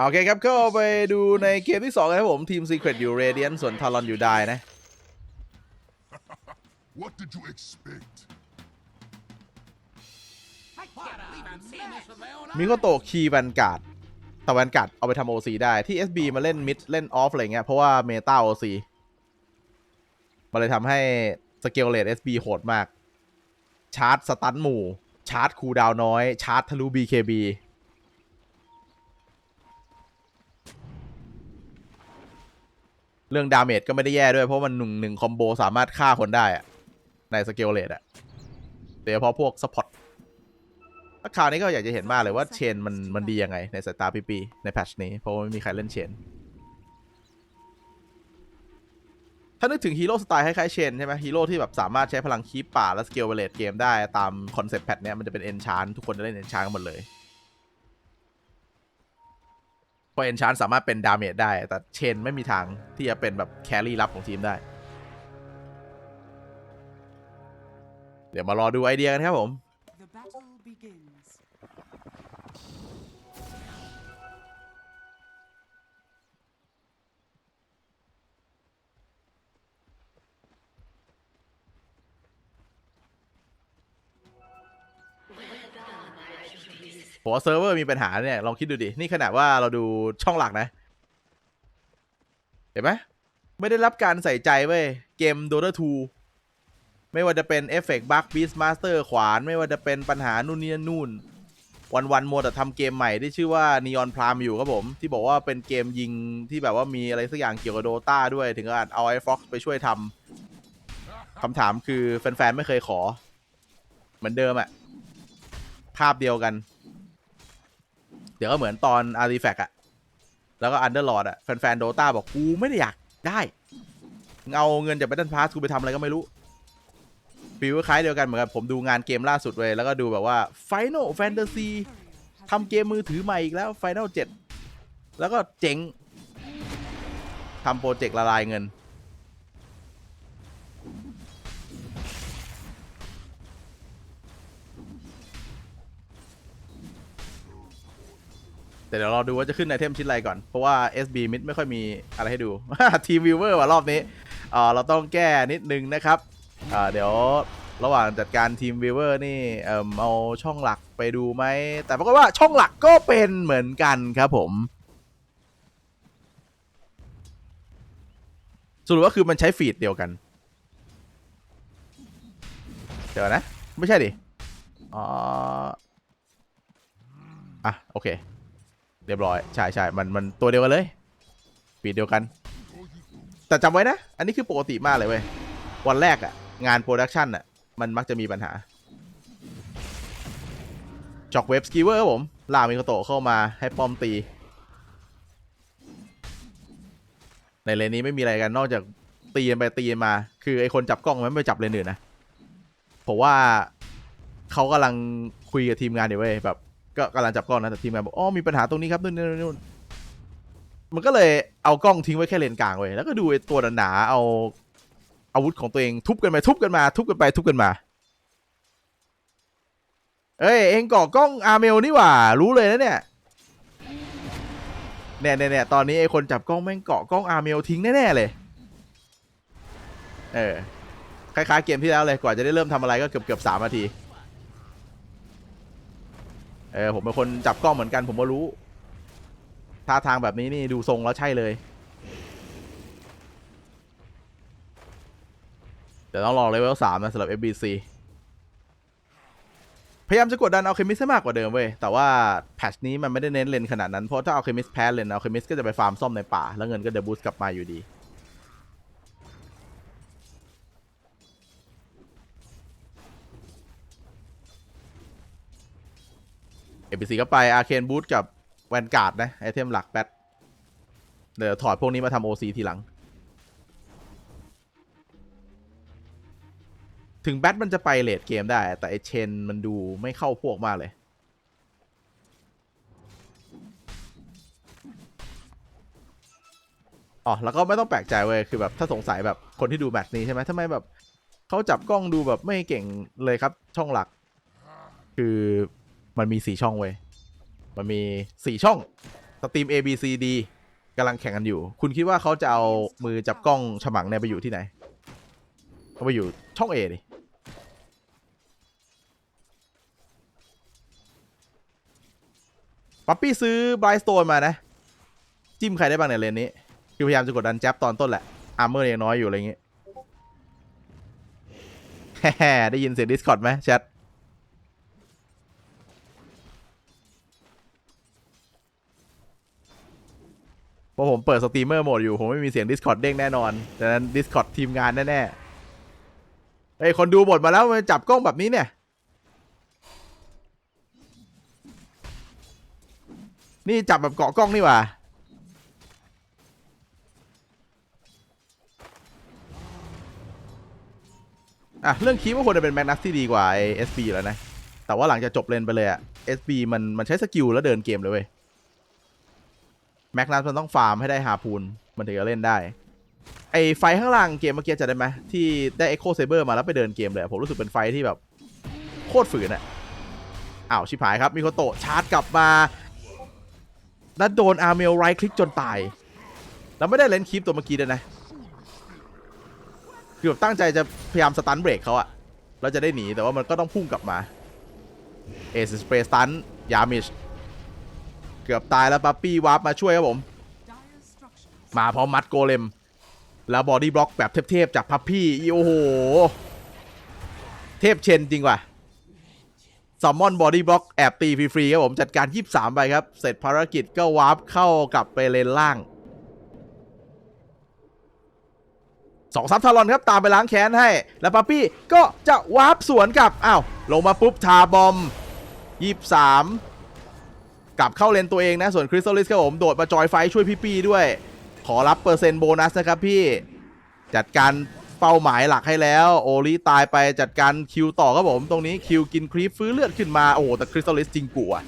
โอเคครับก็ไปดูในเกมที่2ครับผมทีม Secret อยู่ Radiant ส่วน Talon อยู่ได้นะ What did you expect? มิโกโตะคีย์แวนการ์ดแต่แวนการ์ดเอาไปทำ OC ได้ที่ SB มาเล่นมิดเล่นออฟอะไรเงี้ยเพราะว่าเมตา OC มันเลยทำให้สเกลเลต SB โหดมาก ชาร์จสตันหมู่ ชาร์จคูลดาวน์น้อย ชาร์จทะลุ BKB เรื่องดาเมจก็ไม่ได้แย่ด้วยเพราะมันหนึ่งหนึ่งคอมโบสามารถฆ่าคนได้อะในสเกลเลตอะโดยเฉพาะพวกสปอตถ้าคราวนี้ก็อยากจะเห็นมากเลยว่าเชนมันมันดียังไง ในสายตาพี่ปีในแพทชนี้ เพราะว่าไม่มีใครเล่นเชน ถ้านึกถึงฮีโร่สไตล์คล้ายๆเชนใช่ไหมฮีโร่ที่แบบสามารถใช้พลังคีปป่าและสเกลเวเลตเกมได้ตามคอนเซ็ปต์แพทเนี้ยมันจะเป็นเอนชานทุกคนจะเล่นเอนชานกันหมดเลย ราะเอนชานสามารถเป็นดาเมจได้ แต่เชนไม่มีทางที่จะเป็นแบบแครี่ลับของทีมได้ เดี๋ยวมารอดูไอเดียกันครับผม ผมว่าเซิร์ฟเวอร์มีปัญหาเนี่ยลองคิดดูดิ นี่ขนาดว่าเราดูช่องหลักนะ เห็นไหมไม่ได้รับการใส่ใจเว้ย เกม Dota 2 ไม่ว่าจะเป็นเอฟเฟกต์บัคบีสมาสเตอร์ขวาน ไม่ว่าจะเป็นปัญหานู่นนี่นู่น วันวันๆมัวแต่ทำเกมใหม่ที่ชื่อว่า Neon Prime อยู่ครับผม ที่บอกว่าเป็นเกมยิงที่แบบว่ามีอะไรสักอย่างเกี่ยวกับ Dota ด้วยถึงกับเอาไอ้ Fox ไปช่วยทำคำถามคือแฟนๆไม่เคยขอ เหมือนเดิมอะภาพเดียวกัน เดี๋ยวก็เหมือนตอน Artifact อะแล้วก็ Underlord อะแฟนๆ Dota บอกกูไม่ได้อยากได้มึงเอาเงินจาก Battle Pass กูไปทำอะไรก็ไม่รู้ฟีลคล้ายเดียวกันเหมือนกับผมดูงานเกมล่าสุดเลย แล้วก็ดูแบบว่า Final Fantasy ทำเกมมือถือใหม่อีกแล้ว Final 7 แล้วก็เจ๋งทำโปรเจกต์ละลายเงิน แต่เดี๋ยวรอดูว่าจะขึ้นไอเทมชิ้นอะไรก่อน เพราะว่า SB Mid ไม่ค่อยมีอะไรให้ดู ทีมวิวเวอร์ว่ะรอบนี้เอ่อเราต้องแก้นิดนึงนะครับอ่าเดี๋ยวระหว่างจัดการทีมวิวเวอร์นี่เอ่มเอาช่องหลักไปดูไหม แต่ปรากฏว่าช่องหลักก็เป็นเหมือนกันครับผมสรุปว่าคือมันใช้ฟีดเดียวกัน เดี๋ยวนะ ไม่ใช่ดิอ๋ออะ โอเค เรียบร้อยใช่ใช่มันมันตัวเดียวกันเลยปีดเดียวกัน แต่จำไว้นะ อันนี้คือปกติมากเลยเว้ยวันแรกอะงานโปรดักชันอะมันมักจะมีปัญหาจอกเว็บสกีเวอร์ครับผมลามิโคโตเข้ามาให้ป้อมตี ในเลนนี้ไม่มีอะไรกันนอกจากตีนไปตีนมา คือไอคนจับกล้องมันไม่จับเลนอื่นนะผมว่าเขากำลังคุยกับทีมงานอยู่เว้ยแบบ ก็กำลังจับกล้องนะแต่ทีมงานบอกอ๋อมีปัญหาตรงนี้ครับนู่นนี่นู่นมันก็เลยเอากล้องทิ้งไว้แค่เลนกลางเว้ยแล้วก็ดูไอ้ตัวหนาๆเอาอาวุธของตัวเองทุบกันไปทุบกันมา ทุบกันไปทุบกันมา เอ้ยเองก่อกล้องอาร์เมลนี่หว่า รู้เลยนะเนี่ยเนี่ยเนี่ยเนี่ยตอนนี้ไอ้คนจับกล้องแม่งเกาะกล้องอาร์เมลทิ้งแน่ๆเลย เออคล้ายๆเกมที่แล้วเลยกว่าจะได้เริ่มทำอะไรก็เกือบเกือบสามนาที เออผมเป็นคนจับกล้องเหมือนกันผมก็รู้ท่าทางแบบนี้นี่ดูทรงแล้วใช่เลยเดี๋ยวต้องรอเลเวลสามนะสำหรับ FBC พยายามจะกดดันเอาเคมิสให้มากกว่าเดิมเว้ย แต่ว่าแพทชนี้มันไม่ได้เน้นเลนขนาดนั้น เพราะถ้าเอาเคมิสแพ้เลนเอาเคมิสก็จะไปฟาร์มซ่อมในป่า แล้วเงินก็จะบูสต์กลับมาอยู่ดี เอ c ก็ไปอาเคนบูทกับแวนการ์ดนะ ไอเทมหลักแบทเดี๋ยวถอดพวกนี้มาทำโอซีทีหลัง ถึงแบทมันจะไปเลดเกมได้ แต่ไอเชนมันดูไม่เข้าพวกมากเลย อ๋อ แล้วก็ไม่ต้องแปลกใจเว้ย คือแบบถ้าสงสัยแบบคนที่ดูแมตช์นี้ใช่ไหมทำไมแบบเขาจับกล้องดูแบบไม่เก่งเลยครับช่องหลัก คือ มันมีสี่ช่องเว้ย มันมีสี่ช่องสตรีม A B C D กำลังแข่งกันอยู่ คุณคิดว่าเขาจะเอามือจับกล้องฉมังเนี่ยไปอยู่ที่ไหนเขาไปอยู่ช่อง A ดิป๊อปปี้ซื้อไบรท์สโตนมานะ จิ้มใครได้บ้างเนี่ยเลนนี้ คือพยายามจะกดดันแจ๊บตอนต้นแหละ อาร์เมอร์ยังน้อยอยู่อะไรอย่างงี้แฮ่ได้ยินเสียง Discord ไหมแชท ราะผมเปิดสตรีมเมอร์โหมดอยู่ ผมไม่มีเสียง Discord เด้งแน่นอนดังนั้น Discord ทีมงานแน่ๆเฮ้ย คนดูบทมาแล้วมาจับกล้องแบบนี้เนี่ย นี่จับแบบเกาะกล้องนี่ว่าอะ เรื่องคีว่าควรจะเป็นแมกนัสที่ดีกว่าไอเอสบีแล้วนะ แต่ว่าหลังจากจบเลนไปเลยอะเอสบีมันมันใช้สกิลแล้วเดินเกมเลยเว้ย แมกนัสมันต้องฟาร์มให้ได้ฮาพูนมันถึงจะเล่นได้ ไอไฟข้างล่างเกมเมื่อกี้จะได้ไหมที่ได้เอ็กโคเซเบอร์มาแล้วไปเดินเกมเลย ผมรู้สึกเป็นไฟที่แบบ โคตรฝืนอะอ้าวชิบหายครับมีโคโตะชาร์จกลับมาแล้วโดนอาร์เมลไรคลิกจนตาย แล้วไม่ได้เล่นคลิปตัวเมื่อกี้ด้วยนะคือแบบตั้งใจจะพยายามสตันเบรกเขาอะเราจะได้หนีแต่ว่ามันก็ต้องพุ่งกลับมาเอสสเปรสตันยามิช เกือบตายแล้วปั๊ปปี้วาร์ปมาช่วยครับผม มาพร้อมมัดโกเลม แล้วบอดี้บล็อกแบบเทพๆจากพับพี่โอ้โห เทพเชนจริงว่ะซัมมอนบอดี้บล็อกแอบตีฟรีๆครับผม จัดการ 23 ไปครับ เสร็จภารกิจก็วาร์ปเข้ากลับไปเลนล่างสองซับทารอนครับ ตามไปล้างแค้นให้ แล้วปั๊ปปี้ก็จะวาร์ปสวนกลับ อ้าว ลงมาปุ๊บทาบอม 23 กลับเข้าเลนตัวเองนะ ส่วนคริสตัลลิสครับผม โดดมาจอยไฟช่วยพี่ปี้ด้วย ขอรับเปอร์เซ็นต์โบนัสนะครับพี่ จัดการเป้าหมายหลักให้แล้ว โอลิตายไปจัดการคิวต่อครับผม ตรงนี้คิวกินครีปฟื้นเลือดขึ้นมา โอ้โหแต่คริสตัลลิสจริงกูอะ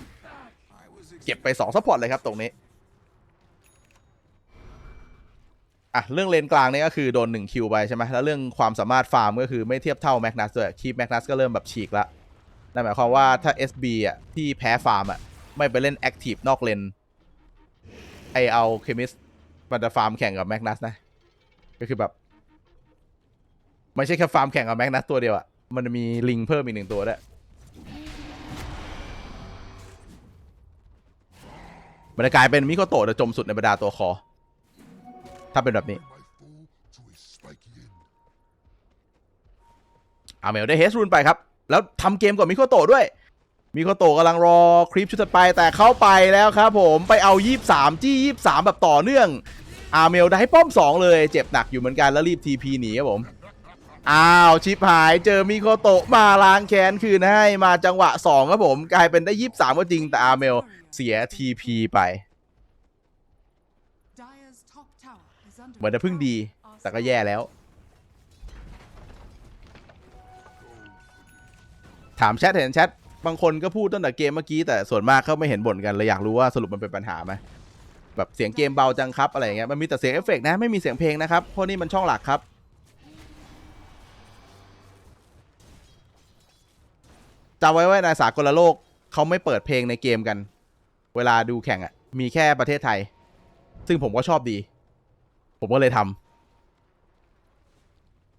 เก็บไป2ซัพพอร์ตเลยครับตรงนี้อะเรื่องเลนกลางเนี่ยก็คือโดน1คิวไปใช่ไหมแล้วเรื่องความสามารถฟาร์มก็คือไม่เทียบเท่าแมกนัสด้วยคีปแมกนัสก็เริ่มแบบฉีกละนั่นหมายความว่าถ้า SB อะที่แพ้ฟาร์มอะ ไม่ไปเล่นแอคทีฟนอกเลนไอเอาเคมิสมันจะฟาร์มแข่งกับแมกนัสนะ ก็คือแบบไม่ใช่แค่ฟาร์มแข่งกับแมกนัสตัวเดียวอะมันมีลิงเพิ่มอีกหนึ่งตัวด้วยมันจะกลายเป็นมิโคโตะจะจมสุดในบรรดาตัวคอ ถ้าเป็นแบบนี้อาเมลได้เฮสรูนไปครับ แล้วทำเกมกับมิโคโตะด้วย มิโคโตะกำลังรอคลิปชุดถัดไปแต่เข้าไปแล้วครับผมไปเอา 23 จี้ 23 แบบต่อเนื่อง อาเมลได้ป้อม 2 เลยเจ็บหนักอยู่เหมือนกันแล้วรีบ TP หนีครับผม อ้าว ชิปหายเจอมิโคโตะมาล้างแค้นคืนให้มาจังหวะ 2 ครับผม กลายเป็นได้ 23 ก็จริงแต่อาเมลเสีย TP ไปเหมือนจะเพิ่งดี แต่ก็แย่แล้ว ถามแชทเห็นแชท บางคนก็พูดตั้งแต่เกมเมื่อกี้แต่ส่วนมากเขาไม่เห็นบ่นกันเลยอยากรู้ว่าสรุปมันเป็นปัญหาไหมแบบเสียงเกมเบาจังครับอะไรอย่างเงี้ยมันมีแต่เสียงเอฟเฟกต์นะไม่มีเสียงเพลงนะครับเพราะนี่มันช่องหลักครับ จำไว้ว่าในสากลโลกเขาไม่เปิดเพลงในเกมกัน เวลาดูแข่งอะ่ะ มีแค่ประเทศไทย ซึ่งผมก็ชอบดี ผมก็เลยทำ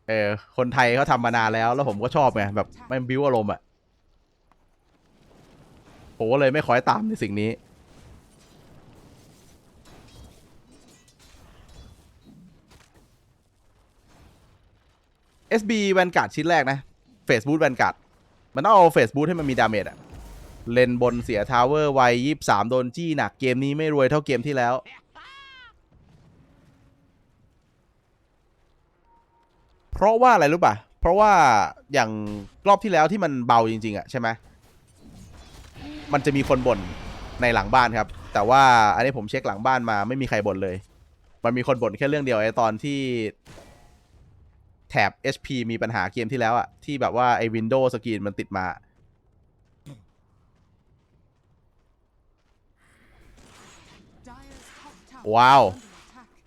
เออคนไทยเขาทำมานานแล้ว แล้วผมก็ชอบไงแบบไม่บิวอารมณ์อะ ผมก็เลยไม่คอยตามในสิ่งนี้ SB แวนการ์ดชิ้นแรกนะเฟสบูทแวนการ์ดมันต้องเอาเฟสบูทให้มันมีดาเมจอะเลนบนเสียทาวเวอร์ไวยี่สามโดนจี้หนักเกมนี้ไม่รวยเท่าเกมที่แล้ว เพราะว่าอะไรรู้ป่ะ เพราะว่าอย่างรอบที่แล้วที่มันเบาจริง ๆอะใช่ไหม มันจะมีคนบ่นในหลังบ้านครับ แต่ว่าอันนี้ผมเช็คหลังบ้านมาไม่มีใครบ่นเลย มันมีคนบ่นแค่เรื่องเดียวไอ้ตอนที่แถบ HP มีปัญหาเกมที่แล้วอะที่แบบว่าไอ้ Windows สกรีนมันติดมา ว้าว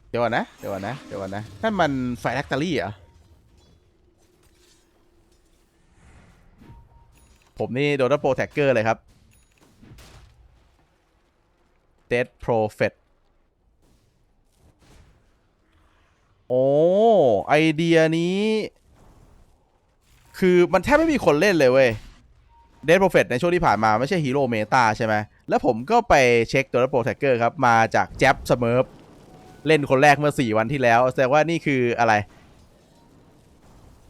เดี๋ยวก่อนนะ เดี๋ยวก่อนนะ เดี๋ยวก่อนนะนั่นมันไฟแลคตอรี่เหรอ ผมนี่โดนโปรแท็กเกอร์เลยครับ Dead Prophet โอ้ไอเดียนี้ คือมันแทบไม่มีคนเล่นเลยเว้ย Dead Prophet ในช่วงที่ผ่านมาไม่ใช่ฮีโร่เมตาใช่ไหม แล้วผมก็ไปเช็คตัวโปรเทคเกอร์ครับ มาจากแจ็บเสมอเล่นคนแรกเมื่อ 4 วันที่แล้ว แสดงว่านี่คืออะไร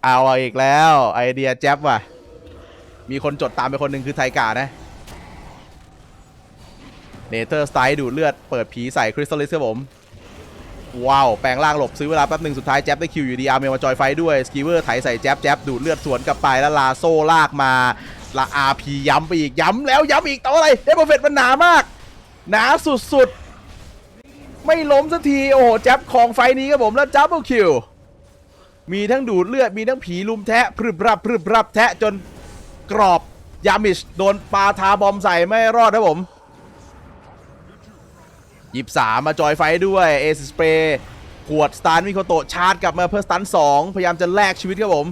เอาอีกแล้ว ไอเดียแจ็บว่ะ มีคนจดตามไปคนหนึ่งคือไทกานะ เนเธอร์สไตล์ดูดเลือดเปิดผีใส่คริสตัลลิสครับผม ว้าว แปลงร่างหลบซื้อเวลาแป๊บหนึ่งสุดท้ายแจ๊บได้คิวอยู่ดีอาร์เมลมาจอยไฟด้วยสกีเวอร์ไถใส่แจ๊บแจ๊บดูดเลือดสวนกลับไปแล้วลาโซ่ลากมาลาอาพีย้ำไปอีกย้ำแล้วย้ำอีกต่ออะไรเดบเฟตมันหนามาก หนาสุดๆ ไม่ล้มสักทีโอ้โหแจ๊บของไฟนี้ครับผมแล้วจับเบิลคิวมีทั้งดูดเลือดมีทั้งผีลุมแทะพรึบรับพรึบรับแทะจนกรอบยามิชโดนปาทาบอมใส่ไม่รอดครับผม ยิบสามมาจอยไฟด้วยเอสสเปรย์ขวดสตาร์มิโคโตะชาร์จกลับมาเพื่อสตันสองพยายามจะแลกชีวิตครับผม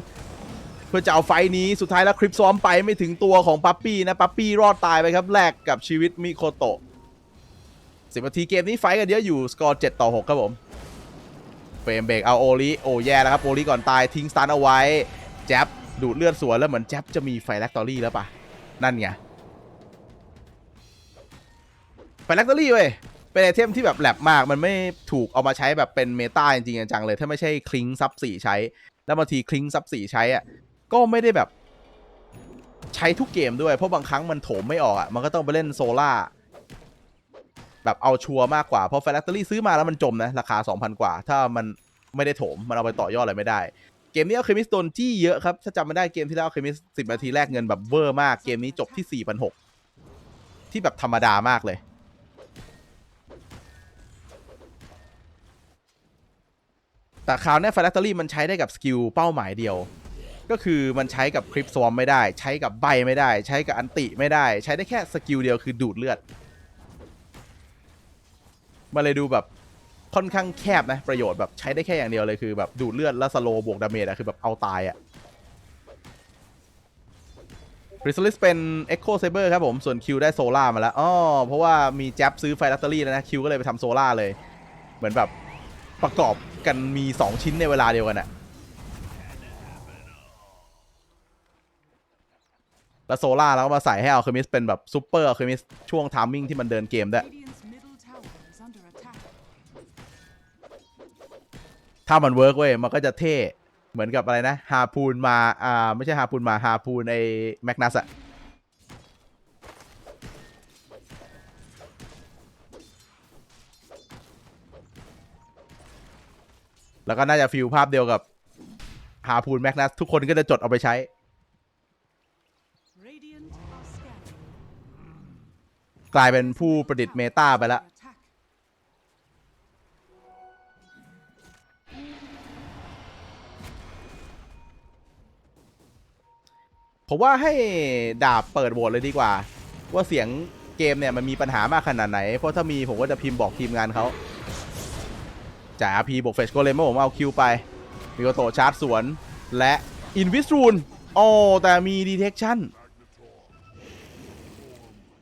เพื่อจะเอาไฟนี้สุดท้ายแล้วคลิปซ้อมไปไม่ถึงตัวของปั๊ปปี้นะปั๊ปปี้รอดตายไปครับแลกกับชีวิตมิโคโตะสิบนาทีเกมนี้ไฟกันเยอะอยู่สกอร์7ต่อ6ครับผมเฟรมเบรกเอาโอลิโอแย่แล้วครับโอลิก่อนตายทิ้งสตันเอาไว้แจ๊บดูดเลือดสวนแล้วเหมือนแจ๊บจะมีไฟแลคตอรี่แล้วปะนั่นไงไฟแลคตอรี่เว้ย เป็นไอเทมที่แบบแหลบมาก มันไม่ถูกเอามาใช้แบบเป็นเมตาจริงๆจังเลย ถ้าไม่ใช่คลิงซับสี่ใช้ แล้วบางทีคลิงซับสี่ใช้อะ ก็ไม่ได้แบบใช้ทุกเกมด้วย เพราะบางครั้งมันโถมไม่ออกอะ มันก็ต้องไปเล่นโซล่าแบบเอาชัวร์มากกว่า เพราะแฟลตเตอรี่ซื้อมาแล้วมันจมนะ ราคา 2,000 กว่า ถ้ามันไม่ได้โถม มันเอาไปต่อยอดอะไรไม่ได้ เกมนี้เอาเคมิสโดนจี้เยอะครับ ถ้าจำไม่ได้เกมที่แล้วเคมิสสิบนาทีแรกเงินแบบเวอร์มาก เกมนี้จบที่4,600ที่แบบธรรมดามากเลย แต่คราวนี้แฟลตเตอรี่มันใช้ได้กับสกิลเป้าหมายเดียว ก็คือมันใช้กับคลิปสวอมไม่ได้ ใช้กับใบไม่ได้ ใช้กับอันติไม่ได้ ใช้ได้แค่สกิลเดียวคือดูดเลือดมันเลยดูแบบค่อนข้างแคบนะประโยชน์แบบใช้ได้แค่อย่างเดียวเลยคือแบบดูดเลือดแล้วสโลบวกดาเมจอะคือแบบเอาตายอะริสลิสเป็น Echo Saber ครับผม ส่วนคิวได้โซล่ามาแล้วอ๋อเพราะว่ามีแจ็บซื้อไฟลัตเตอรี่แล้วนะ คิวก็เลยไปทำโซล่าเลย เหมือนแบบ ประกอบกันมี 2 ชิ้นในเวลาเดียวกันอะแล้วโซล่าแล้วก็มาใส่ให้อัลเคมิสเป็นแบบซูเปอร์อัลเคมิสช่วงทามมิ่งที่มันเดินเกมได้วย ถ้ามันเวิร์กเว้ย มันก็จะเท่ เหมือนกับอะไรนะ ฮาพูนมา อ่า ไม่ใช่ฮาพูนมา ฮาพูนไอแมกนัสอะ แล้วก็น่าจะฟิลภาพเดียวกับฮาพูนแมกนัสทุกคนก็จะจดเอาไปใช้ กลายเป็นผู้ประดิษฐ์เมตาไปแล้วผมว่าให้ดาบเปิดโหวตเลยดีกว่า ว่าเสียงเกมเนี่ยมันมีปัญหามากขนาดไหน เพราะถ้ามีผมก็จะพิมพ์บอกทีมงานเขา จ่ายอาพีบวกเฟชโกเลมผมเอาคิวไปมีโกโตชาร์จสวน และอินวิสรูนโอ้แต่มีดีเทคชั่น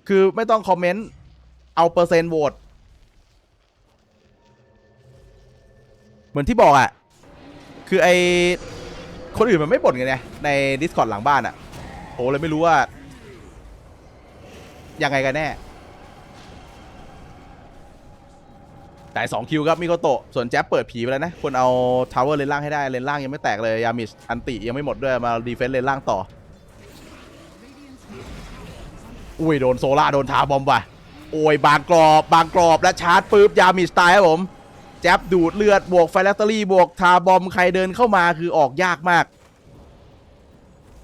คือไม่ต้องคอมเมนต์ เอาเปอร์เซ็นต์โหวตเหมือนที่บอกอะ่ะ คือไอคนอื่นมันไม่บ่นกันไงใน Discord หลังบ้านอะ่ะโอ้เลยไม่รู้ว่า ยังไงกันแน่ แต่สองคิวครับมิโกโตะส่วนแจ๊บเปิดผีไปแล้วนะควรเอาทาวเวอร์เลนล่างให้ได้เลนล่างยังไม่แตกเลย ยามิชอันติยังไม่หมดด้วยมาดีเฟนส์เลนล่างต่อ อุ้ยโดนโซล่าโดนทาบอมว่ะโอ้ยบางกรอบบางกรอบและชาร์จปุ๊บยามิชตายครับผมแจ๊บดูดเลือดบวกไฟแลตเตอรี่บวกทาบอมใครเดินเข้ามาคือออกยากมาก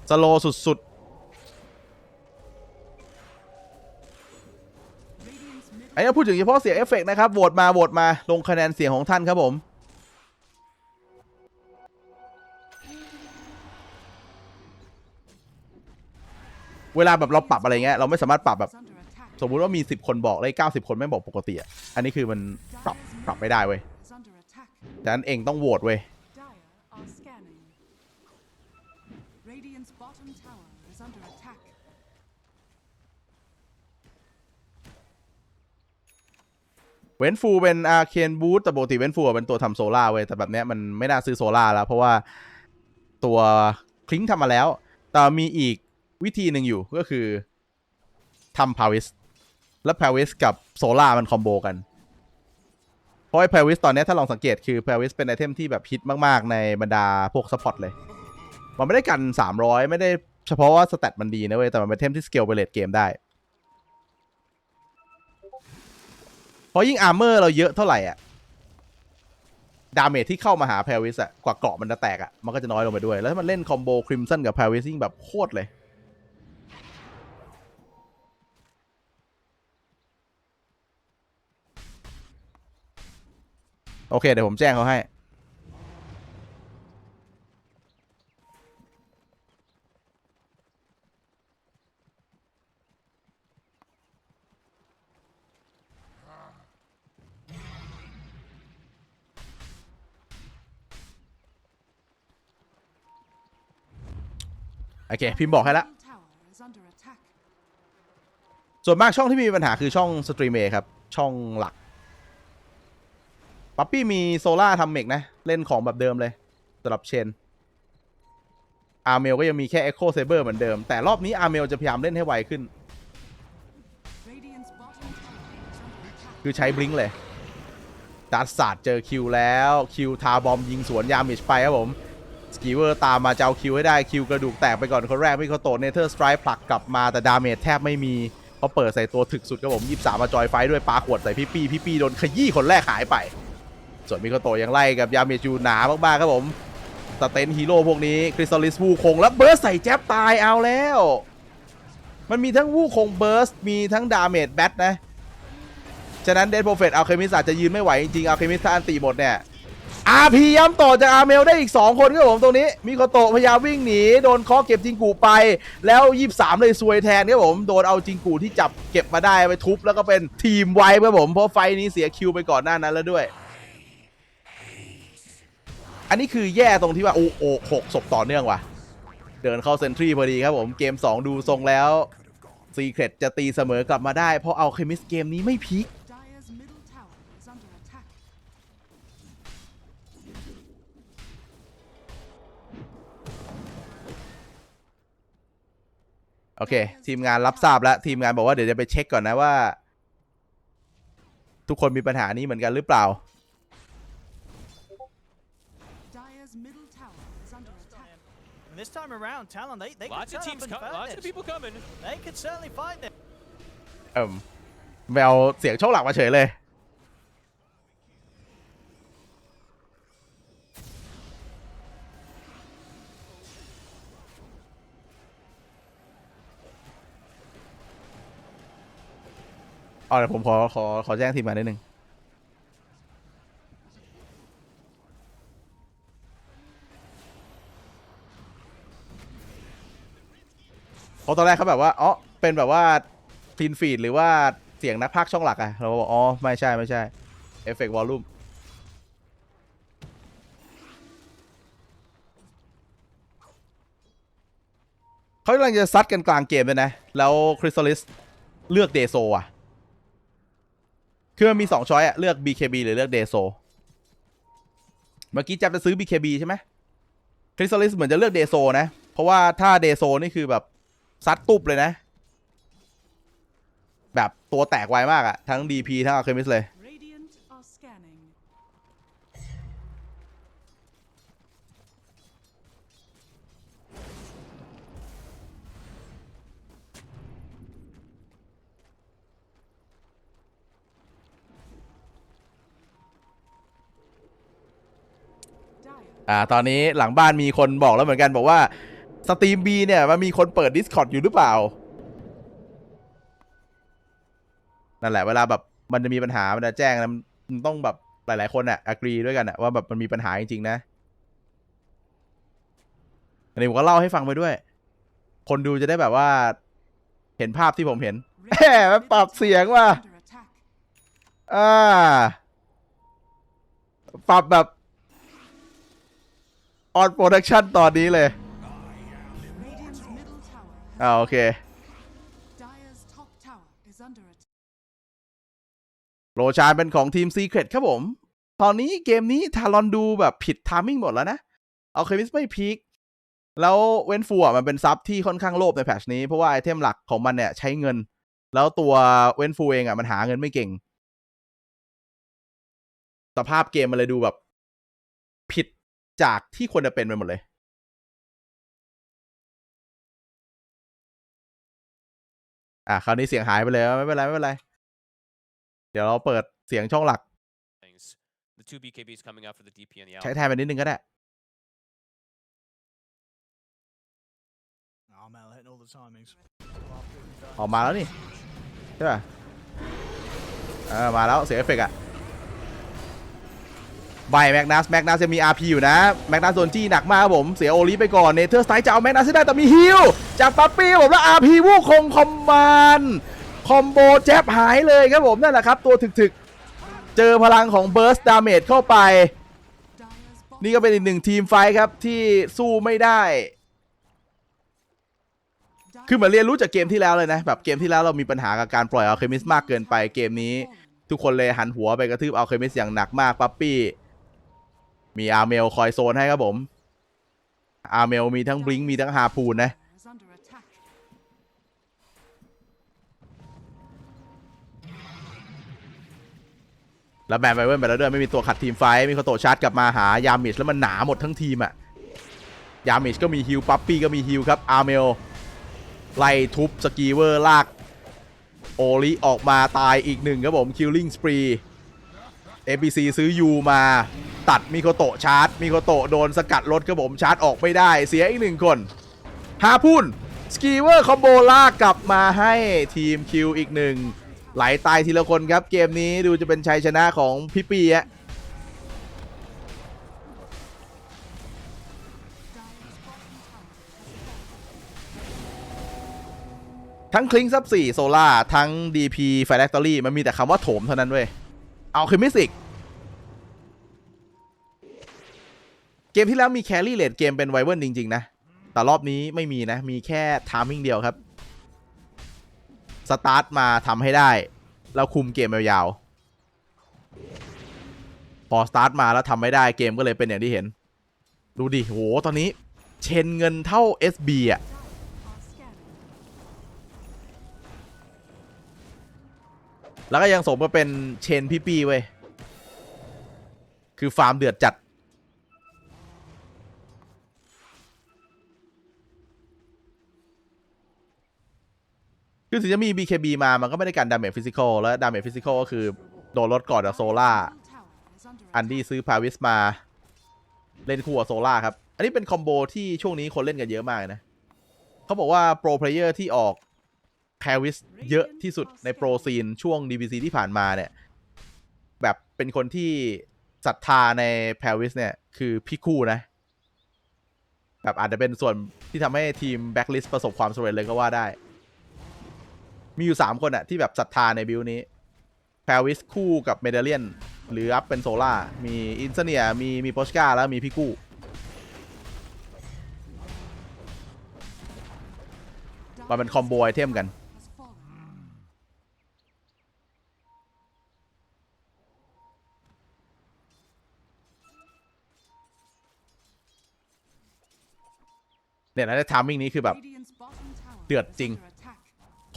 สโลสุด อันนี้พูดถึงเฉพาะเสียงเอฟเฟกต์นะครับโหวตมาโหวตมาลงคะแนนเสียงของท่านครับผมเวลาแบบเราปรับอะไรเงี้ยเราไม่สามารถปรับแบบ สมมุติว่ามี 10 คนบอกเลย90 คนไม่บอกปกติอะอันนี้คือมันปรับปรับไม่ได้เว้ยดังนั้นเองต้องโหวตเว้ย เวนฟูเป็นอาเคนบูตแต่ปกติเวนฟูเป็นตัวทำโซล่าเว้ยแต่แบบเนี้ยมันไม่น่าซื้อโซล่าแล้ว เพราะว่าตัวคลิงทำมาแล้ว แต่มีอีกวิธีหนึ่งอยู่ก็คือทำพาวิสแล้วพาวิสกับโซล่ามันคอมโบกัน เพราะไอ้พาวิสตอนนี้ถ้าลองสังเกตคือพาวิสเป็นไอเทมที่แบบฮิตมากๆ ในบรรดาพวกซัพพอร์ตเลย มันไม่ได้กัน 300 ไม่ได้เฉพาะว่าสเตตมันดีนะเว้ยแต่มันเป็นเทมที่สเกลไปเลทเกมได้ ราะยิ่งอาร์เมอร์เราเยอะเท่าไหร่อะดาเมจที่เข้ามาหาแพรวิสอะกว่าเกราะมันจะแตกอะมันก็จะน้อยลงไปด้วย แล้วถ้ามันเล่นคอมโบคริมสันกับแพรวิสยิ่งแบบโคตรเลย โอเค เดี๋ยวผมแจ้งเขาให้ โอเค พิมพ์บอกให้ละ ส่วนมากช่องที่มีปัญหาคือช่องสตรีมเอครับ ช่องหลัก ปั๊ปปี้มีโซล่าทำเมกนะ เล่นของแบบเดิมเลยสำหรับเชน อาร์เมลก็ยังมีแค่ Echo Saber เหมือนเดิม แต่รอบนี้อาร์เมลจะพยายามเล่นให้ไวขึ้น คือใช้บลิงเลยดัดศาสตร์เจอคิวแล้ว คิวทาบอมยิงสวนยามิชไปครับผม สกีเวอร์ตามมาจะเอาคิวให้ได้คิวกระดูกแตกไปก่อนคนแรกมิโคโตเนเธอร์สไตร์ผลักกลับมาแต่ดาเมจแทบไม่มีเขาเปิดใส่ตัวถึกสุดครับผม23มมาจอยไฟด้วยปาขวดใส่พี่ปี้พี่ปี้โดนขยี้คนแรกหายไป ส่วนมิโคโตยังไล่กับยาเมจูหนามากๆครับผมสเตนฮีโร่พวกนี้คริสตัลลิสวูคงแล้วเบิร์สใส่แจ๊บตายเอาแล้ว มันมีทั้งวูคงเบิร์สมีทั้งดาเมจแบทนะ ฉะนั้นเดนโปรเฟตเอัลเคมิสอาจจะยืนไม่ไหวจริงๆเอัลเคมิสถ้าอันตีหมดเนี่ย อาพีย้ำต่อจากอาเมลได้อีก 2 คนครับผมตรงนี้ มิโคโตะพยายามวิ่งหนี โดนเคอเก็บจิงกูไป แล้ว 23 เลยซวยแทนครับผม โดนเอาจิงกูที่จับเก็บมาได้ไปทุบ แล้วก็เป็นทีมไวครับผม เพราะไฟนี้เสียคิวไปก่อนหน้านั้นแล้วด้วย อันนี้คือแย่ตรงที่ว่า โอ้โหกศพต่อเนื่องว่ะ เดินเข้าเซนทรีพอดีครับผมเกม 2 ดูทรงแล้วซีเครตจะตีเสมอกลับมาได้ เพราะเอาเคมิสเกมนี้ไม่พีค Dyer's โอเค ทีมงานรับทราบแล้ว ทีมงานบอกว่าเดี๋ยวจะไปเช็คก่อนนะว่า ทุกคนมีปัญหานี้เหมือนกันหรือเปล่า Dyer's middle tower is under attack. And this time around, Talon, they, they Lots can of turn teams up and coming. fight Lots of this. people coming. They could certainly fight this. เอิ่มไม่เอาเสียงช่องหลักมาเฉยเลย อ๋อเดี๋ยวผมขอขอขอแจ้งทีมงานนิดนึงเพราะตอนแรกเขาแบบว่าอ๋อเป็นแบบว่าทีนฟีดหรือว่าเสียงนักพากย์ช่องหลักอะเราบอกอ๋อไม่ใช่ไม่ใช่เอฟเฟกต์วอลลุ่มเขากำลังจะซัดกันกลางเกมเลยนะ แล้วคริสตัลิสเลือกเดโซอะ คือมันมีสองช้อยอะเลือก BKB หรือเลือกเดโซเมื่อกี้แจับจะซื้อ BKB ใช่ไหมคริสตัลิสเหมือนจะเลือกเดโซนะ เพราะว่าถ้าเดโซนี่คือแบบซัดตุบเลยนะ แบบตัวแตกไวมากอะทั้ง DP ทั้งอัลเคมิสเลย อ่าตอนนี้หลังบ้านมีคนบอกแล้วเหมือนกันบอกว่าสตรีมบีเนี่ยมันมีคนเปิด Discord อยู่หรือเปล่า นั่นแหละเวลาแบบมันจะมีปัญหา มันจะแจ้งนะมันต้องแบบหลาย ๆ คนอะอกรีด้วยกันอะว่าแบบมันมีปัญหาจริง ๆ นะอันนี้ผมก็เล่าให้ฟังไปด้วย คนดูจะได้แบบว่า เห็นภาพที่ผมเห็นแหมปรับเสียงว่ะอ่าปรับแบบ ออนโปรดักชันตอนนี้เลย Radiant's middle tower. อ่าโอเคโรชานเป็นของทีมซีเครตครับผม ตอนนี้เกมนี้ทารอนดูแบบผิดทามมิ่งหมดแล้วนะ เอาเคมิสไม่พีคแล้วเวนฟูอะมันเป็นซับที่ค่อนข้างโลภในแพทชนี้ เพราะว่าไอเทมหลักของมันเนี่ยใช้เงิน แล้วตัวเวนฟูเองอะมันหาเงินไม่เก่ง สภาพเกมมันเลยดูแบบ ผิด จากที่ควรจะเป็นไปหมดเลยอะคราวนี้เสียงหายไปเลยไม่เป็นไรไม่เป็นไร เดี๋ยวเราเปิดเสียงช่องหลัก things. The two BKBs coming out for the DP and the ใช้ out. แทนไปนิดนึงก็ได้ Oh man, hitting all the timings. ออกมาแล้วนี่ ใช่ป่ะเออมาแล้วเสียเอฟเฟกต์อะ ใบแมกนัสแมกนัสจะมี RP อยู่นะแมกนัสโดนจี้หนักมากครับผม เสียโอลิไปก่อนเนเธอร์สไตล์จะเอาแมกนัสให้ได้แต่มีฮิลจากปั๊ปปี้ผมแล้ว RP วู้คงคอมมานคอมโบแจ็บหายเลยครับผมนั่นแหละครับ ตัวถึกๆ เจอพลังของเบิร์สดาเมจเข้าไป นี่ก็เป็นอีกหนึ่งทีมไฟครับที่สู้ไม่ได้ คือเหมือนเรียนรู้จากเกมที่แล้วเลยนะ แบบเกมที่แล้วเรามีปัญหากับการปล่อยอัลเคมิสมากเกินไปเกมนี้ ทุกคนเลยหันหัวไปกระทืบอัลเคมิสอย่างหนักมากปั๊ปปี้ มีอาร์เมลคอยโซนให้ครับผม อาร์เมลมีทั้งบลิงก์มีทั้งฮาพูนนะแล้วแบนไปเว้นไปแล้วด้วยไม่มีตัวขัดทีมไฟมีโคโตชาร์จกลับมาหายามิชแล้วมันหนาหมดทั้งทีมอะยามิชก็มีฮิลปั๊ปปี้ก็มีฮิลครับอาร์เมลไล่ทุบสกีเวอร์ลากโอลิออกมาตายอีกหนึ่งครับผมคิลลิ่งสปรี APC ซื้อยูมา ตัดมิโคโตะชาร์จมิโคโตะโดนสกัดรถครับผมชาร์จออกไม่ได้เสียอีกหนึ่งคนฮาพูนสกีเวอร์คอมโบลากกลับมาให้ทีมคิวอีกหนึ่งไหลตายทีละคนครับเกมนี้ดูจะเป็นชัยชนะของพี่ปีอะทั้งคลิงซับ4โซล่าทั้ง DP f a c t o r y มันมีแต่คำว่าโถมเท่านั้นเว้ย เอาคือมิสิก กมที่แล้วมีแครี่เลดเกมเป็นไวเวิร์นจริง ๆ นะ แต่รอบนี้ไม่มีนะ มีแค่ทามมิ่งเดียวครับ สตาร์ทมาทำให้ได้ แล้วคุมเกมยาวๆพอสตาร์ทมาแล้วทำไม่ได้เกมก็เลยเป็นอย่างที่เห็น ดูดิโหตอนนี้ เชนเงินเท่า SB อะแล้วก็ยังสมกับเป็นเชนพี่ปีเว้ย คือฟาร์มเดือดจัด คือถึงจะมี BKB มา มันก็ไม่ได้การดาเมจฟิสิกอลแล้วดาเมจฟิสิกอลก็คือ โดนลดก่อนจากโซล่า Middle tower is under อันดี้ซื้อพาวิสมา เล่นคู่กับโซล่าครับ อันนี้เป็นคอมโบที่ช่วงนี้คนเล่นกันเยอะมากนะ เขาบอกว่าโปรเพลเยอร์ที่ออกแพวิสเยอะที่สุดในโปรซีนช่วง DBC ที่ผ่านมาเนี่ย แบบเป็นคนที่ศรัทธาในแพวิสเนี่ย คือพี่คู่นะ แบบอาจจะเป็นส่วนที่ทำให้ทีมแบ็ k ลิสประสบความสำเร็จเลยก็ว่าได้ มีอยู่ 3 คนอะที่แบบศรัทธาในบิลนี้แพรวิสคู่กับเมเดเลียน หรืออัพเป็นโซล่า มีอินเซเนีย มีมีโปชกาแล้วมีพี่กู้ มันเป็นคอมโบไอเทมกัน เนี่ยนะทามมิ่งนี้คือแบบ เดือดจริง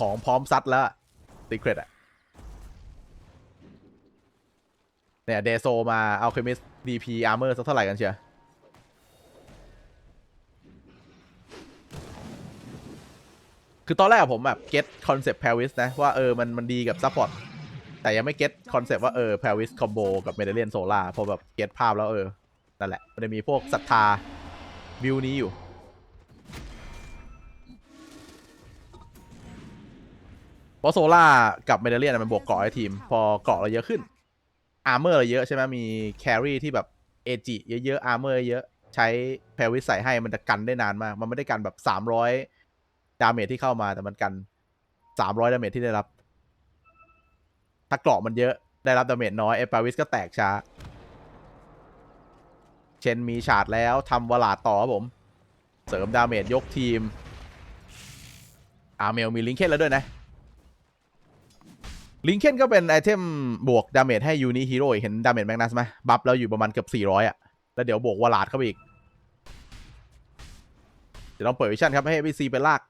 ของพร้อมซัดแล้วซีเครตอะเนี่ยเดโซมาเอาเคมิสดีพีอาร์เมอร์สักเท่าไหร่กันเชียวคือตอนแรกผมแบบเก็ตคอนเซปต์แพรวิสนะ ว่าเออมันมันดีกับซัพพอร์ตแต่ยังไม่เก็ตคอนเซปต์ว่าเออแพรวิสคอมโบกับเมเดเลียนโซล่าพอแบบเก็ตภาพแล้วเออ นั่นแหละ มันจะมีพวกศรัทธาบิวนี้อยู่ เพราะโซล่ากับเมเดเลียนมันบวกเกราะให้ทีม พอเกราะเราเยอะขึ้น อาร์เมอร์เราเยอะใช่ไหมมีแครี่ที่แบบเอจิเยอะๆอาร์เมอร์เยอะใช้แพรวิสใส่ให้มันจะกันได้นานมาก มันไม่ได้กันแบบ300ดาเมจที่เข้ามาแต่มันกัน300ดาเมจที่ได้รับ ถ้าเกราะมันเยอะได้รับดาเมจน้อยไอแพรวิสก็แตกช้า เชนมีฉาดแล้วทำวลาดต่อครับผม เสริมดาเมจยกทีมอาร์เมลมีลิงเคนแล้วด้วยนะ ลิงเคนก็เป็นไอเทมบวกดาเมจให้ยูนิฮีโร่เห็นดาเมจแมกนัสไหมบัฟแล้วอยู่ประมาณเกือบ 400 อะ แล้วเดี๋ยวบวกวาลาดเข้าไปอีก เดี๋ยวลองเปิดวิชั่นครับ ให้พีซีไปลาก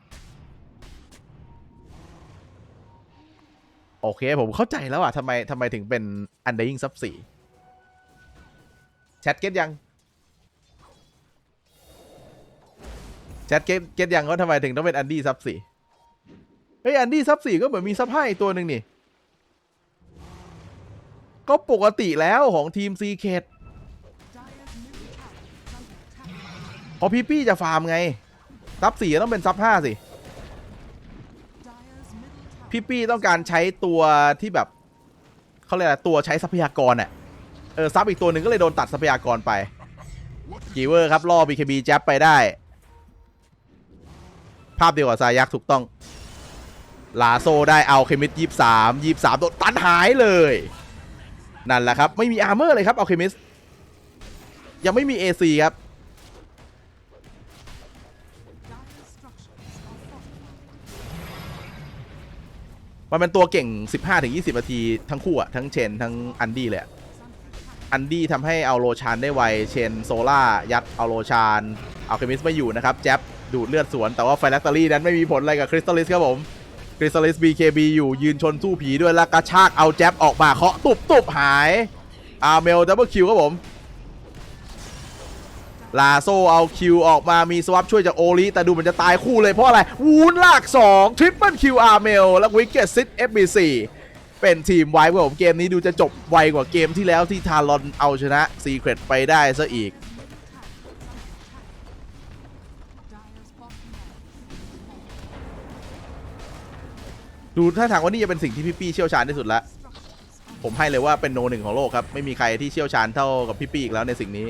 โอเค ผมเข้าใจแล้วอะทำไมทำไมถึงเป็นอันเดอร์ยิงซับสี่แชทเก็ตยัง แชทเก็ตเก็ตยังว่าทำไมถึงต้องเป็นอันดี้ซับสี่เฮ้ยอันดี้ซับสี่ก็เหมือนมีซับห้าอีกตัวหนึ่งนี่ ก็ปกติแล้วของทีมซีเคดพอพี่ปี้จะฟาร์มไง ซับสี่ต้องเป็นซับห้าสิ พี่ปี้ต้องการใช้ตัวที่แบบเขาเรียกอะไรตัวใช้ทรัพยากรอะเออซับอีกตัวหนึ่งก็เลยโดนตัดทรัพยากรไปกีเวอร์ครับล่อ BKB แจ๊บไปได้ ภาพเดียวกับซายักถูกต้อง ลาโซได้เอาเคมิสยี่สามยี่สามโดนตันหายเลย นั่นแหละครับ ไม่มีอาร์เมอร์เลยครับเอาเคมิสยังไม่มี AC ครับ มันเป็นตัวเก่ง 15-20 นาทีทั้งคู่อะทั้งเชน ทั้งอันดี้เลยอะ Is under attack. อันดี้ทำให้เอาโรชานได้ไว เชนโซล่า ยัดเอาโรชานเอาเคมิสไม่อยู่นะครับ แจ๊บดูดเลือดสวน แต่ว่าไฟแลคตอรี่นั้นไม่มีผลอะไรกับคริสตัลลิสครับผม คริสตัลลิส BKB อยู่ยืนชนสู้ผีด้วยแล้วกระชากเอาแจ๊บออกมาเคาะตุบตุบหายอาร์เมลดับเบิลคิวครับผม ลาโซเอาคิวออกมามีสวับช่วยจากโอลิแต่ดูเหมือนจะตายคู่เลยเพราะอะไร วูนลาก 2 ทริปเปิลคิวอาร์เมลและวิกเก็ตซิต FBC เป็นทีมไวครับผมเกมนี้ดูจะจบไวกว่าเกมที่แล้วที่ทารอนเอาชนะซีเครตไปได้ซะอีก ดูถ้าทางว่านี่จะเป็นสิ่งที่พี่ปี้เชี่ยวชาญที่สุดล้ว structures are ผมให้เลยว่าเป็นโนหนึ่งของโลกครับ ไม่มีใครที่เชี่ยวชาญเท่ากับพี่ปี้อีกแล้วในสิ่งนี้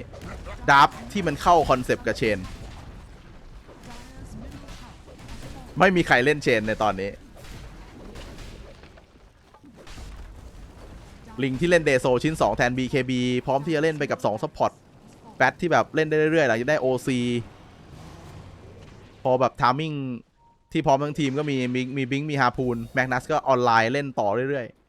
ดับที่มันเข้าคอนเซปต์กับเชน ไม่มีใครเล่นเชนในตอนนี้ ลิงที่เล่นเดโซชิ้น 2 แทน BKB พร้อมที่จะเล่นไปกับ 2ซัพพอร์ตแบทที่แบบเล่นได้เรื่อยๆหลังจากได้ OC พอแบบทามิ่ง ที่พร้อมทั้งทีมก็มีมีมีบิงมีฮาพูนแมกนัสก็ออนไลน์เล่นต่อเรื่อยๆ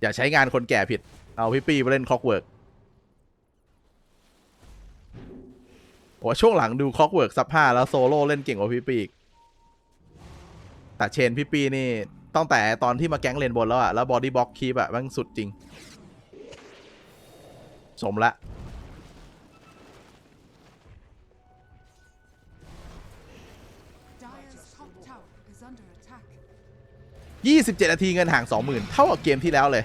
อย่าใช้งานคนแก่ผิด เอาพี่ปี้มาเล่นคอกเวิร์กโอ้ช่วงหลังดูคอกเวิร์กซับห้าแล้วโซโล่เล่นเก่งกว่าพี่ปีอีกแต่เชนพี่ปีนี่ตั้งแต่ตอนที่มาแก๊งเลนบนแล้วอะแล้วบอดี้บ็อกคีบอะมันสุดจริง สมละ Dyer's top tower is under attack. 27นาทีเงินห่าง20,000เท่ากับเกมที่แล้วเลย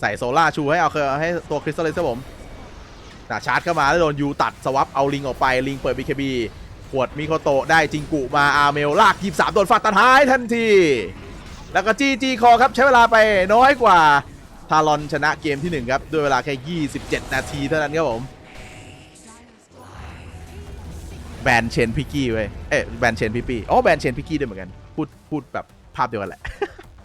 ใส่โซล่าชูให้เอาเคให้ตัวคริสตัลเลสครับผมแต่ชาร์จเข้ามาแล้วโดนยูตัดสวับเอาลิงออกไปลิงเปิด BKB ขวดมิโคโตะได้จิงกุมาอาร์เมลลาก23โดนฟาดตัดท้ายทันที แล้วก็จีจีคอครับใช้เวลาไปน้อยกว่า ทารอนชนะเกมที่ 1 ครับ ด้วยเวลาแค่ 27 นาทีเท่านั้นครับผม แบนเชนพิกกี้เว้ยเอ๊ะแบนเชนพิปปี้อ๋อแบนเชนพิกกี้ด้วยเหมือนกัน พูดพูดแบบภาพเดียวกันแหละ